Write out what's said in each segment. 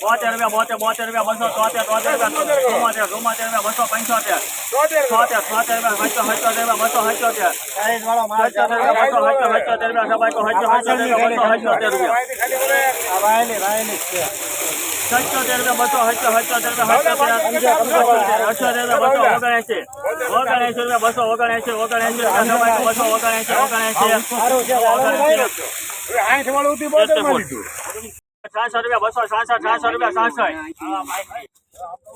બોતેર રૂપિયા બોતેર બોતેર રૂપિયા બસો તોતેર તોતેર રૂપિયા ચુમ્મોતેર રૂપિયા બસો પંચોતેર છોતેર છોતેર રૂપિયા બસો સત્યોતેર રૂપિયા બસો રૂપિયા બસો સત્યો રૂપિયા બસો રૂપિયા સત્યોતેર રૂપિયા બસો સત્યો સત્યોતેર રૂપિયા અઠ્યોતેર રૂપિયા બસો ઓગણએંસી ઓગણએંસી રૂપિયા બસો ઓગણએંસી ઓગણએંસી બસો ઓગણએંસી ઓગણએંસી ઓગણએંસી સાતસો રૂપિયા બસો સાસઠ સાતસો રૂપિયા સાસઠ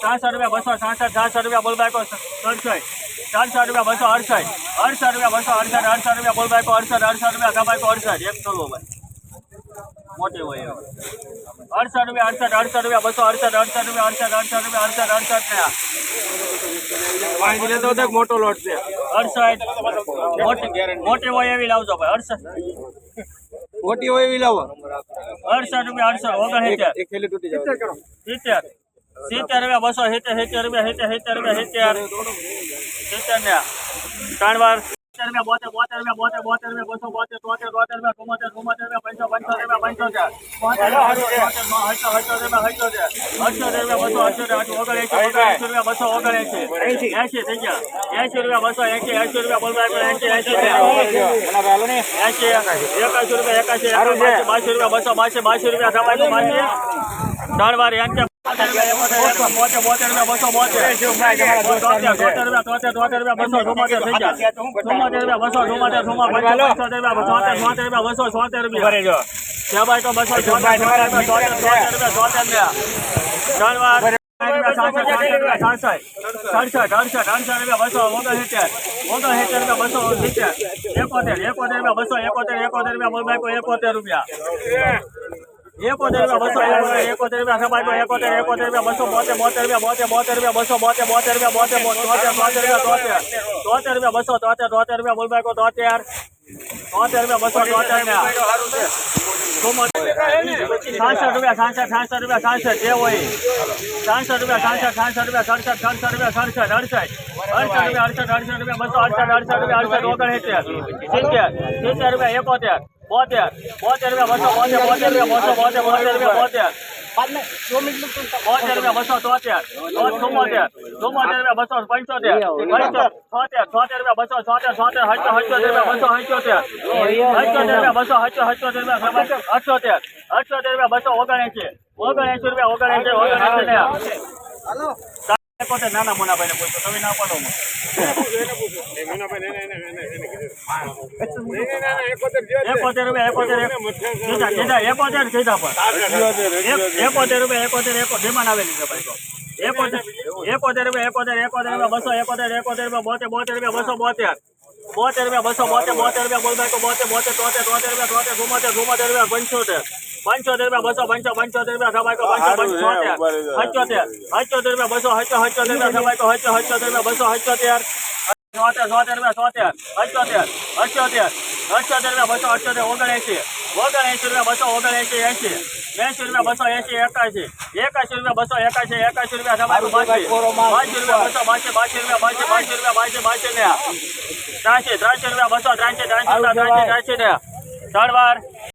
સાતસો રૂપિયા બસો સાસઠ સાતસો રૂપિયા બોલબાઈકો સડસઠ. ચારસો રૂપિયા બસો અડસઠ. અડસઠ રૂપિયા બસો અડસઠ અડસઠ રૂપિયા બોલબાઈકો અડસઠ અડસઠ રૂપિયા કબાઈકો અડસઠ. એક ચલો ભાઈ મોટી હોય એવું અડસઠ રૂપિયા અડસઠ અડસઠ રૂપિયા બસો અડસઠ અડસઠ રૂપિયા અડસઠ અડસઠ રૂપિયા અડસઠ અડસઠ ને મોટો લોટ છે. અડસઠ. મોટી મોટી હોય એવી લાવજો ભાઈ અડસઠ. મોટી હોય એવી લાવો. અડસઠ રૂપિયા અડસઠ જાય સિત્તેર સિત્તેર. રૂપિયા બસો સિત્તેર સિત્તેર રૂપિયા સિત્તેર સિત્તેર રૂપિયા સિત્તેર. સિત્તેર ને ત્રણ વાર. સિત્તેર રૂપિયા બોતેર બોતેર બસો બોતેર તોતેર તોતેર રૂપિયા ચુમ્મોતેર ચુમ્મોતેર રૂપિયા પંચો પંચોતેર રૂપિયા પંચોતેર બોતેર રૂપિયા હચો હચો હચોતેર અઠ્યોતેર બસો ઓગણએંસી રૂપિયા બસો ઓગણએંસી એંસી થઈ ગયા. એસી રૂપિયા બસો એંસી એંસી રૂપિયા બોલવા એંસી એંસી એંસી એકાશી રૂપિયા બાસી રૂપિયા બસો બાસી બાસી રૂપિયા થવાય તો બાસી ત્રણ વાર એમ બોતેર એકોતેર એકોતેર રૂપિયા બસો એકોતેર એકોતેર રૂપિયા એકોતેર રૂપિયા. એકોતેર રૂપિયા બસો એકોતેર એકોતેર રૂપિયા સબાઈકો એકોતેર એકોતેર રૂપિયા બસો બોતેર બોતેર રૂપિયા બોતેર બોતેર રૂપિયા બસો બોતેર બોતેર રૂપિયા બોતેર બોતેર તોતેર રૂપિયા તોતેર તોતેર રૂપિયા બસો તોતેર તોતેર રૂપિયા બોલબાઈકો તોતેર તોતેર રૂપિયા બસો તોતેર ને સાસઠ રૂપિયા સાસઠ સાસઠ રૂપિયા સાસઠ જે હોય સાસઠ રૂપિયા સાસઠ સાસઠ રૂપિયા સડસઠ સડસઠ રૂપિયા સડસઠ અડસઠ અડસઠ રૂપિયા અડસઠ અડસઠ રૂપિયા બસો અડસઠ અડસઠ રૂપિયા અડસઠ ઓગણસિત્તેર સિત્તેર સિત્તેર રૂપિયા એકોતેર બોતેર. બોતેર રૂપિયા બસો બોતેર બોતેર રૂપિયા બોતેર રૂપિયા બોતેર. બોતેર રૂપિયા બસો તોતેર ચુમ્મોતેર. ચુમ્મોતેર રૂપિયા બસો પંચોતેર. પંચોતેર છોતેર છોતેર રૂપિયા બસો છોતેર છોતેર હચો હચોતેર રૂપિયા બસો હચોતેર. હચોતેર રૂપિયા બસો હચો હચોતેર રૂપિયા અઠોતેર અઠોતેર રૂપિયા બસો ઓગણએંસી ઓગણએંસી રૂપિયા ઓગણએંસી ઓગણએંસી ને એકોતેર નાના મોના ભાઈને પૂછો. તમે ના પાડો. એકોતેર રૂપિયા એકોતેર સીધા સીધા એકોતેર સીધા પણ. એકોતેર રૂપિયા એકોતેર એકો ધીમાન આવેલી છે ભાઈ તો. એકોતેર રૂપિયા એકોતેર એકોતેર રૂપિયા બસો એકોતેર એકોતેર રૂપિયા બોતેર બોતેર રૂપિયા બસો બોતેર. બોતેર રૂપિયા બસો બોતેર બોતેર રૂપિયા બોલબાઈ તો બોતેર બોતેર તોતેર તોતેર રૂપિયા તોતેર રૂપિયા પંચોતેર. પંચોતેર રૂપિયા બસો પંચો પંચોતેર રૂપિયા પંચો પંચોતેર હચોતેર રૂપિયા બસો હચો હચોતેર રૂપિયા સબાઈ હચો હચોતર રૂપિયા બસો હચોતેર ચોતેર ચોતેર રૂપિયા ચોતેર અઠ્યોતેર અઠ્યોતેર અઠ્યોતેર રૂપિયા બસો અઠ્યોતેર ઓગણએંસી ઓગણએંસી રૂપિયા બસો ઓગણએંસી એંસી એંસી રૂપિયા બસો એંસી એકાશી એકાશી રૂપિયા બસો એકાશી એકાશી રૂપિયા તમારું બાસી બાસી રૂપિયા બસો બાસી બાસી રૂપિયા બાસી બાસી રૂપિયા બાસી બાસી ને ત્રાસી ત્રાસી રૂપિયા બસો ત્રાસી ત્રાસી રૂપિયા ત્રાસી ત્રાસી ને ત્રણ વાર